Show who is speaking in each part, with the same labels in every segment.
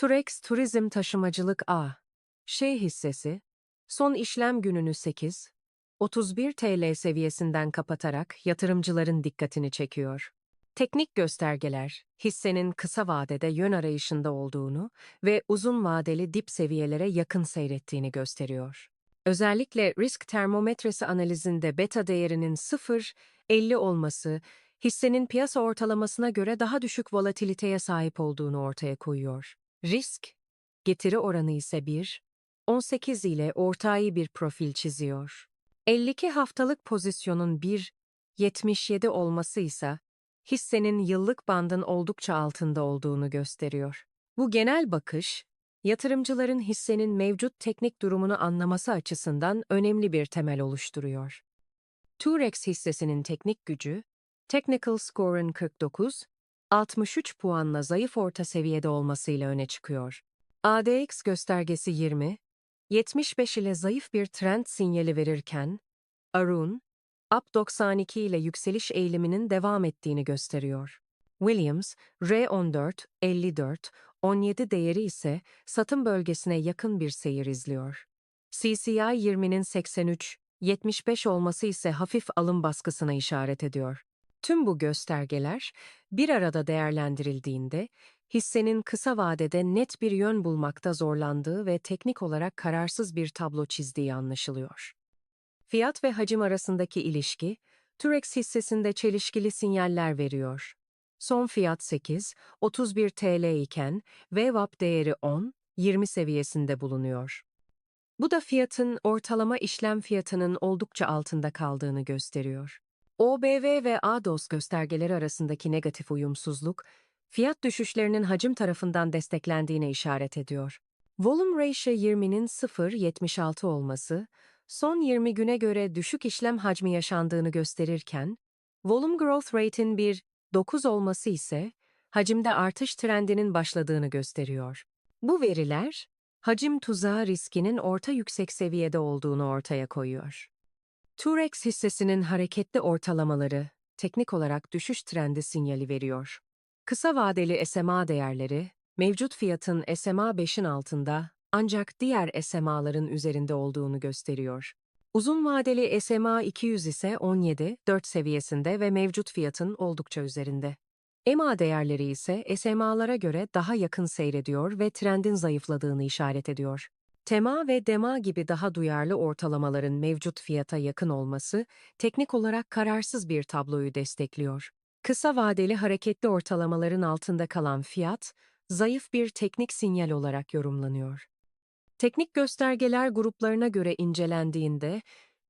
Speaker 1: Turex Turizm Taşımacılık A. Şey hissesi, son işlem gününü 8, 31 TL seviyesinden kapatarak yatırımcıların dikkatini çekiyor. Teknik göstergeler, hissenin kısa vadede yön arayışında olduğunu ve uzun vadeli dip seviyelere yakın seyrettiğini gösteriyor. Özellikle risk termometresi analizinde beta değerinin 0,50 olması, hissenin piyasa ortalamasına göre daha düşük volatiliteye sahip olduğunu ortaya koyuyor. Risk, getiri oranı ise 1, 18 ile ortayı bir profil çiziyor. 52 haftalık pozisyonun 1,77 olması ise hissenin yıllık bandın oldukça altında olduğunu gösteriyor. Bu genel bakış, yatırımcıların hissenin mevcut teknik durumunu anlaması açısından önemli bir temel oluşturuyor. Turex hissesinin teknik gücü, Technical Score'ın 49, 63 puanla zayıf orta seviyede olmasıyla öne çıkıyor. ADX göstergesi 20, 75 ile zayıf bir trend sinyali verirken, Arun, UP 92 ile yükseliş eğiliminin devam ettiğini gösteriyor. Williams, R14, 54, 17 değeri ise satım bölgesine yakın bir seyir izliyor. CCI 20'nin 83, 75 olması ise hafif alım baskısına işaret ediyor. Tüm bu göstergeler bir arada değerlendirildiğinde hissenin kısa vadede net bir yön bulmakta zorlandığı ve teknik olarak kararsız bir tablo çizdiği anlaşılıyor. Fiyat ve hacim arasındaki ilişki, Turex hissesinde çelişkili sinyaller veriyor. Son fiyat 8, 31 TL iken VWAP değeri 10, 20 seviyesinde bulunuyor. Bu da fiyatın ortalama işlem fiyatının oldukça altında kaldığını gösteriyor. OBV ve ADOS göstergeleri arasındaki negatif uyumsuzluk, fiyat düşüşlerinin hacim tarafından desteklendiğine işaret ediyor. Volume Ratio 20'nin 0.76 olması, son 20 güne göre düşük işlem hacmi yaşandığını gösterirken, Volume Growth Rate'in 1.9 olması ise hacimde artış trendinin başladığını gösteriyor. Bu veriler, hacim tuzağı riskinin orta yüksek seviyede olduğunu ortaya koyuyor. Turex hissesinin hareketli ortalamaları, teknik olarak düşüş trendi sinyali veriyor. Kısa vadeli SMA değerleri, mevcut fiyatın SMA 5'in altında ancak diğer SMA'ların üzerinde olduğunu gösteriyor. Uzun vadeli SMA 200 ise 17, 4 seviyesinde ve mevcut fiyatın oldukça üzerinde. EMA değerleri ise SMA'lara göre daha yakın seyrediyor ve trendin zayıfladığını işaret ediyor. Tema ve DEMA gibi daha duyarlı ortalamaların mevcut fiyata yakın olması, teknik olarak kararsız bir tabloyu destekliyor. Kısa vadeli hareketli ortalamaların altında kalan fiyat, zayıf bir teknik sinyal olarak yorumlanıyor. Teknik göstergeler gruplarına göre incelendiğinde,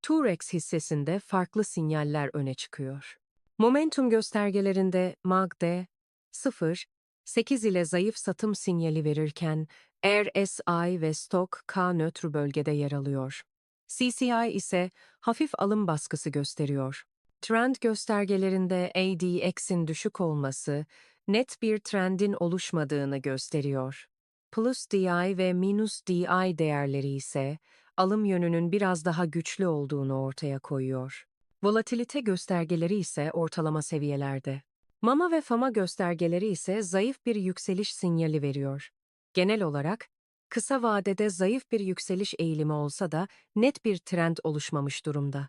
Speaker 1: Turex hissesinde farklı sinyaller öne çıkıyor. Momentum göstergelerinde MACD 0, 8 ile zayıf satım sinyali verirken RSI ve Stock K nötr bölgede yer alıyor. CCI ise hafif alım baskısı gösteriyor. Trend göstergelerinde ADX'in düşük olması, net bir trendin oluşmadığını gösteriyor. Plus DI ve minus DI değerleri ise alım yönünün biraz daha güçlü olduğunu ortaya koyuyor. Volatilite göstergeleri ise ortalama seviyelerde. Mama ve Fama göstergeleri ise zayıf bir yükseliş sinyali veriyor. Genel olarak, kısa vadede zayıf bir yükseliş eğilimi olsa da net bir trend oluşmamış durumda.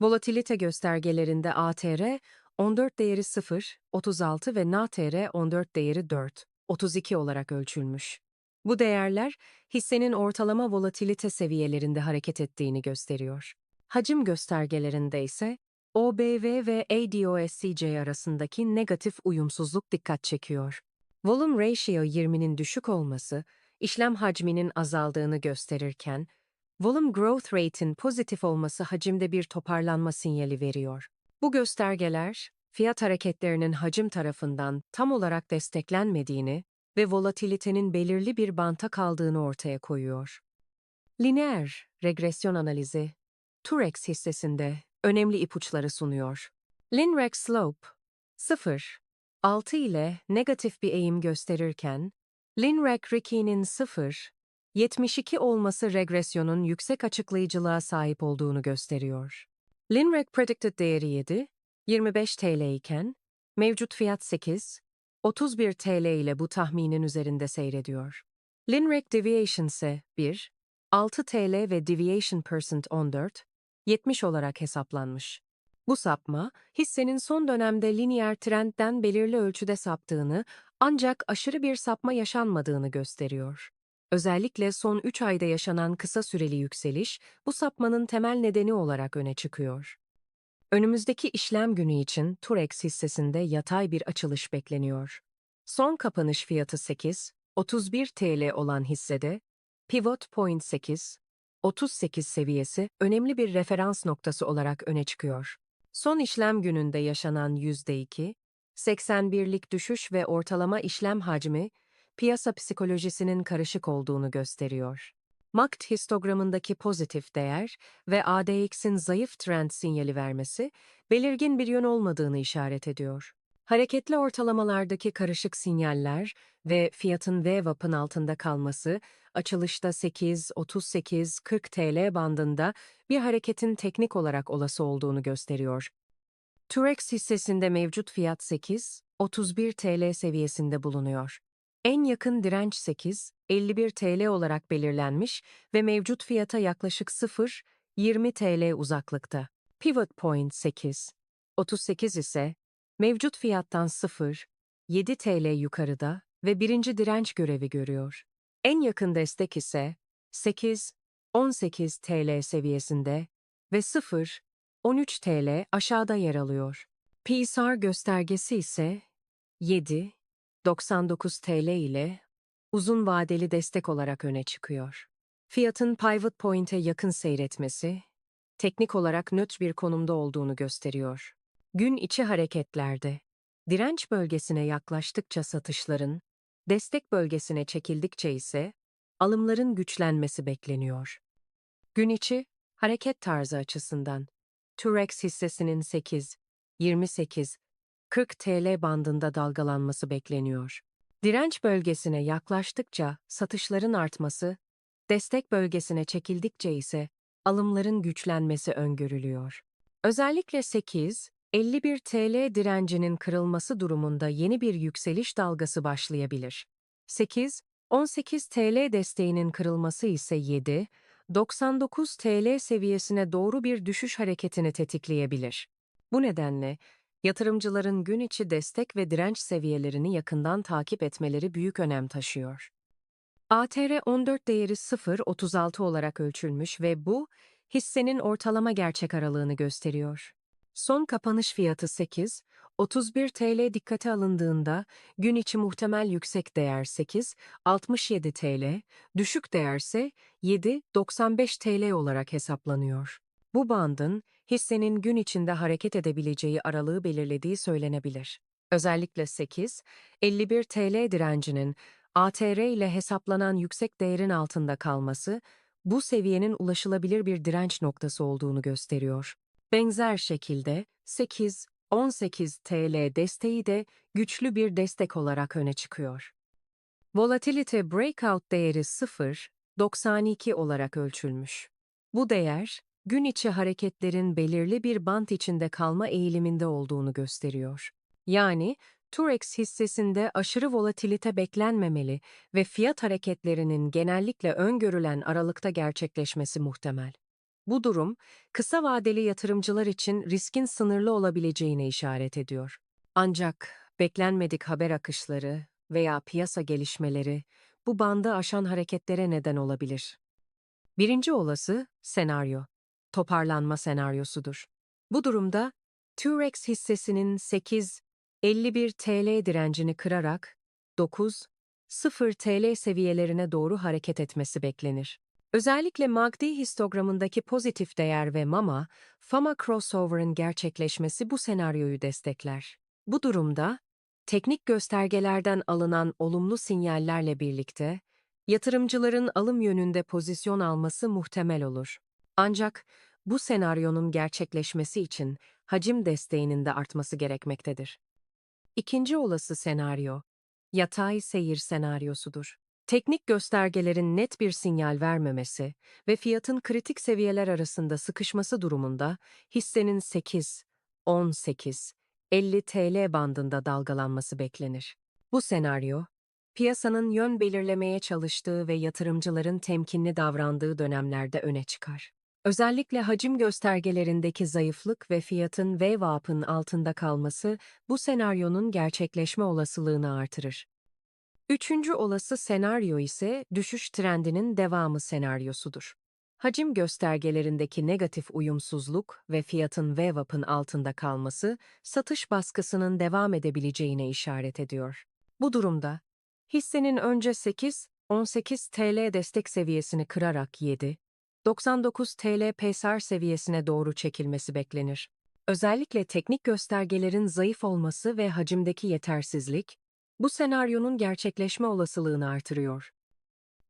Speaker 1: Volatilite göstergelerinde ATR 14 değeri 0, 36 ve NATR 14 değeri 4, 32 olarak ölçülmüş. Bu değerler hissenin ortalama volatilite seviyelerinde hareket ettiğini gösteriyor. Hacim göstergelerinde ise OBV ve ADOSCC arasındaki negatif uyumsuzluk dikkat çekiyor. Volume Ratio 20'nin düşük olması, işlem hacminin azaldığını gösterirken, Volume Growth Rate'in pozitif olması hacimde bir toparlanma sinyali veriyor. Bu göstergeler, fiyat hareketlerinin hacim tarafından tam olarak desteklenmediğini ve volatilitenin belirli bir banta kaldığını ortaya koyuyor. Lineer regresyon analizi, Turex hissesinde önemli ipuçları sunuyor. Linrex Slope 0, 6 ile negatif bir eğim gösterirken, Linrec Ricky'nin 0, 72 olması regresyonun yüksek açıklayıcılığa sahip olduğunu gösteriyor. Linrec Predicted değeri 7, 25 TL iken, mevcut fiyat 8, 31 TL ile bu tahminin üzerinde seyrediyor. Linrek Deviation ise 1, 6 TL ve Deviation Percent 14, 70 olarak hesaplanmış. Bu sapma, hissenin son dönemde lineer trendden belirli ölçüde saptığını ancak aşırı bir sapma yaşanmadığını gösteriyor. Özellikle son 3 ayda yaşanan kısa süreli yükseliş bu sapmanın temel nedeni olarak öne çıkıyor. Önümüzdeki işlem günü için Turex hissesinde yatay bir açılış bekleniyor. Son kapanış fiyatı 8, 31 TL olan hissede Pivot Point 8, 38 seviyesi önemli bir referans noktası olarak öne çıkıyor. Son işlem gününde yaşanan %2, 81'lik düşüş ve ortalama işlem hacmi, piyasa psikolojisinin karışık olduğunu gösteriyor. MACD histogramındaki pozitif değer ve ADX'in zayıf trend sinyali vermesi, belirgin bir yön olmadığını işaret ediyor. Hareketli ortalamalardaki karışık sinyaller ve fiyatın VWAP'ın altında kalması, açılışta 8-38-40 TL bandında bir hareketin teknik olarak olası olduğunu gösteriyor. Turex hissesinde mevcut fiyat 8-31 TL seviyesinde bulunuyor. En yakın direnç 8-51 TL olarak belirlenmiş ve mevcut fiyata yaklaşık 0-20 TL uzaklıkta. Pivot Point 8, 38 ise mevcut fiyattan 0, 7 TL yukarıda ve birinci direnç görevi görüyor. En yakın destek ise 8, 18 TL seviyesinde ve 0, 13 TL aşağıda yer alıyor. PSR göstergesi ise 7, 99 TL ile uzun vadeli destek olarak öne çıkıyor. Fiyatın pivot point'e yakın seyretmesi, teknik olarak nötr bir konumda olduğunu gösteriyor. Gün içi hareketlerde, direnç bölgesine yaklaştıkça satışların, destek bölgesine çekildikçe ise alımların güçlenmesi bekleniyor. Gün içi hareket tarzı açısından Turex hissesinin 8, 28, 40 TL bandında dalgalanması bekleniyor. Direnç bölgesine yaklaştıkça satışların artması, destek bölgesine çekildikçe ise alımların güçlenmesi öngörülüyor. Özellikle 8, 51 TL direncinin kırılması durumunda yeni bir yükseliş dalgası başlayabilir. 8, 18 TL desteğinin kırılması ise 7, 99 TL seviyesine doğru bir düşüş hareketini tetikleyebilir. Bu nedenle yatırımcıların gün içi destek ve direnç seviyelerini yakından takip etmeleri büyük önem taşıyor. ATR 14 değeri 0.36 olarak ölçülmüş ve bu hissenin ortalama gerçek aralığını gösteriyor. Son kapanış fiyatı 8, 31 TL dikkate alındığında gün içi muhtemel yüksek değer 8, 67 TL, düşük değerse 7, 95 TL olarak hesaplanıyor. Bu bandın hissenin gün içinde hareket edebileceği aralığı belirlediği söylenebilir. Özellikle 8, 51 TL direncinin ATR ile hesaplanan yüksek değerin altında kalması, bu seviyenin ulaşılabilir bir direnç noktası olduğunu gösteriyor. Benzer şekilde 8, 18 TL desteği de güçlü bir destek olarak öne çıkıyor. Volatility breakout değeri 0, 92 olarak ölçülmüş. Bu değer, gün içi hareketlerin belirli bir bant içinde kalma eğiliminde olduğunu gösteriyor. Yani, Turex hissesinde aşırı volatilite beklenmemeli ve fiyat hareketlerinin genellikle öngörülen aralıkta gerçekleşmesi muhtemel. Bu durum, kısa vadeli yatırımcılar için riskin sınırlı olabileceğine işaret ediyor. Ancak beklenmedik haber akışları veya piyasa gelişmeleri bu bandı aşan hareketlere neden olabilir. Birinci olası senaryo, toparlanma senaryosudur. Bu durumda Turex hissesinin 8, 51 TL direncini kırarak 9, 0 TL seviyelerine doğru hareket etmesi beklenir. Özellikle MACD histogramındaki pozitif değer ve MAMA, FAMA crossover'ın gerçekleşmesi bu senaryoyu destekler. Bu durumda, teknik göstergelerden alınan olumlu sinyallerle birlikte, yatırımcıların alım yönünde pozisyon alması muhtemel olur. Ancak bu senaryonun gerçekleşmesi için hacim desteğinin de artması gerekmektedir. İkinci olası senaryo, yatay seyir senaryosudur. Teknik göstergelerin net bir sinyal vermemesi ve fiyatın kritik seviyeler arasında sıkışması durumunda hissenin 8, 18, 50 TL bandında dalgalanması beklenir. Bu senaryo, piyasanın yön belirlemeye çalıştığı ve yatırımcıların temkinli davrandığı dönemlerde öne çıkar. Özellikle hacim göstergelerindeki zayıflık ve fiyatın VWAP'ın altında kalması bu senaryonun gerçekleşme olasılığını artırır. Üçüncü olası senaryo ise düşüş trendinin devamı senaryosudur. Hacim göstergelerindeki negatif uyumsuzluk ve fiyatın VWAP'ın altında kalması, satış baskısının devam edebileceğine işaret ediyor. Bu durumda, hissenin önce 8, 18 TL destek seviyesini kırarak 7, 99 TL PSR seviyesine doğru çekilmesi beklenir. Özellikle teknik göstergelerin zayıf olması ve hacimdeki yetersizlik, bu senaryonun gerçekleşme olasılığını artırıyor.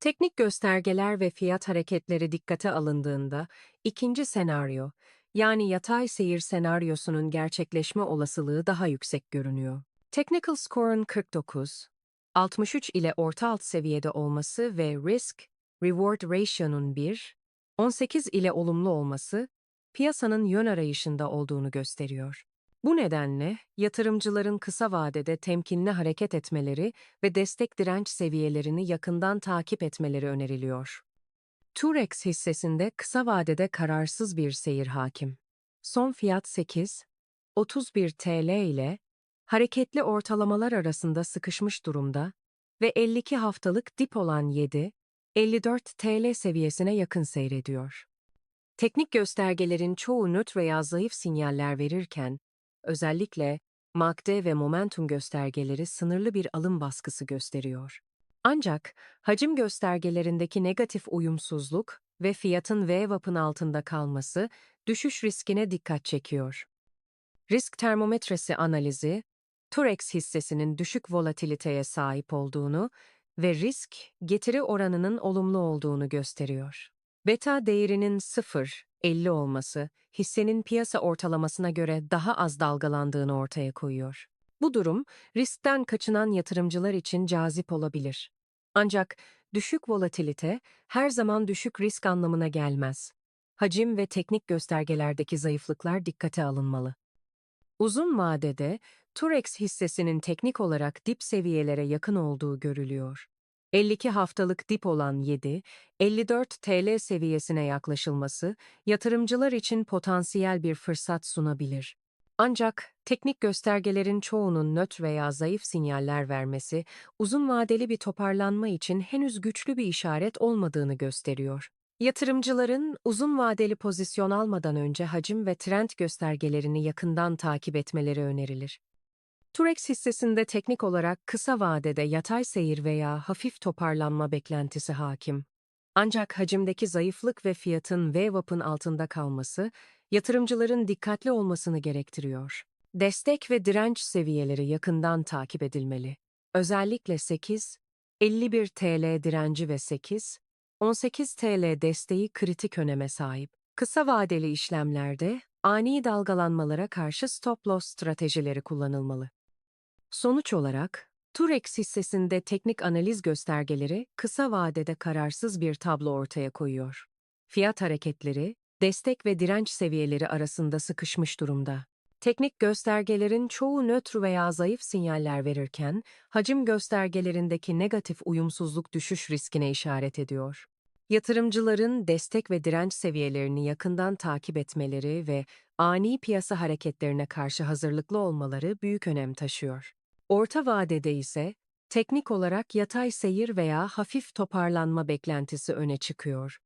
Speaker 1: Teknik göstergeler ve fiyat hareketleri dikkate alındığında, ikinci senaryo, yani yatay seyir senaryosunun gerçekleşme olasılığı daha yüksek görünüyor. Technical Score'un 49, 63 ile orta alt seviyede olması ve Risk-Reward Ratio'nun 1, 18 ile olumlu olması, piyasanın yön arayışında olduğunu gösteriyor. Bu nedenle yatırımcıların kısa vadede temkinli hareket etmeleri ve destek direnç seviyelerini yakından takip etmeleri öneriliyor. Turex hissesinde kısa vadede kararsız bir seyir hakim. Son fiyat 8, 31 TL ile hareketli ortalamalar arasında sıkışmış durumda ve 52 haftalık dip olan 7, 54 TL seviyesine yakın seyrediyor. Teknik göstergelerin çoğu nötr veya zayıf sinyaller verirken, özellikle MACD ve momentum göstergeleri sınırlı bir alım baskısı gösteriyor. Ancak hacim göstergelerindeki negatif uyumsuzluk ve fiyatın VWAP'ın altında kalması düşüş riskine dikkat çekiyor. Risk termometresi analizi, Turex hissesinin düşük volatiliteye sahip olduğunu ve risk getiri oranının olumlu olduğunu gösteriyor. Beta değerinin 0, 50 olması, hissenin piyasa ortalamasına göre daha az dalgalandığını ortaya koyuyor. Bu durum, riskten kaçınan yatırımcılar için cazip olabilir. Ancak düşük volatilite her zaman düşük risk anlamına gelmez. Hacim ve teknik göstergelerdeki zayıflıklar dikkate alınmalı. Uzun vadede Turex hissesinin teknik olarak dip seviyelere yakın olduğu görülüyor. 52 haftalık dip olan 7, 54 TL seviyesine yaklaşılması yatırımcılar için potansiyel bir fırsat sunabilir. Ancak teknik göstergelerin çoğunun nötr veya zayıf sinyaller vermesi uzun vadeli bir toparlanma için henüz güçlü bir işaret olmadığını gösteriyor. Yatırımcıların uzun vadeli pozisyon almadan önce hacim ve trend göstergelerini yakından takip etmeleri önerilir. Turex hissesinde teknik olarak kısa vadede yatay seyir veya hafif toparlanma beklentisi hakim. Ancak hacimdeki zayıflık ve fiyatın VWAP'ın altında kalması, yatırımcıların dikkatli olmasını gerektiriyor. Destek ve direnç seviyeleri yakından takip edilmeli. Özellikle 8, 51 TL direnci ve 8, 18 TL desteği kritik öneme sahip. Kısa vadeli işlemlerde ani dalgalanmalara karşı stop loss stratejileri kullanılmalı. Sonuç olarak, Turex hissesinde teknik analiz göstergeleri kısa vadede kararsız bir tablo ortaya koyuyor. Fiyat hareketleri, destek ve direnç seviyeleri arasında sıkışmış durumda. Teknik göstergelerin çoğu nötr veya zayıf sinyaller verirken, hacim göstergelerindeki negatif uyumsuzluk düşüş riskine işaret ediyor. Yatırımcıların destek ve direnç seviyelerini yakından takip etmeleri ve ani piyasa hareketlerine karşı hazırlıklı olmaları büyük önem taşıyor. Orta vadede ise teknik olarak yatay seyir veya hafif toparlanma beklentisi öne çıkıyor.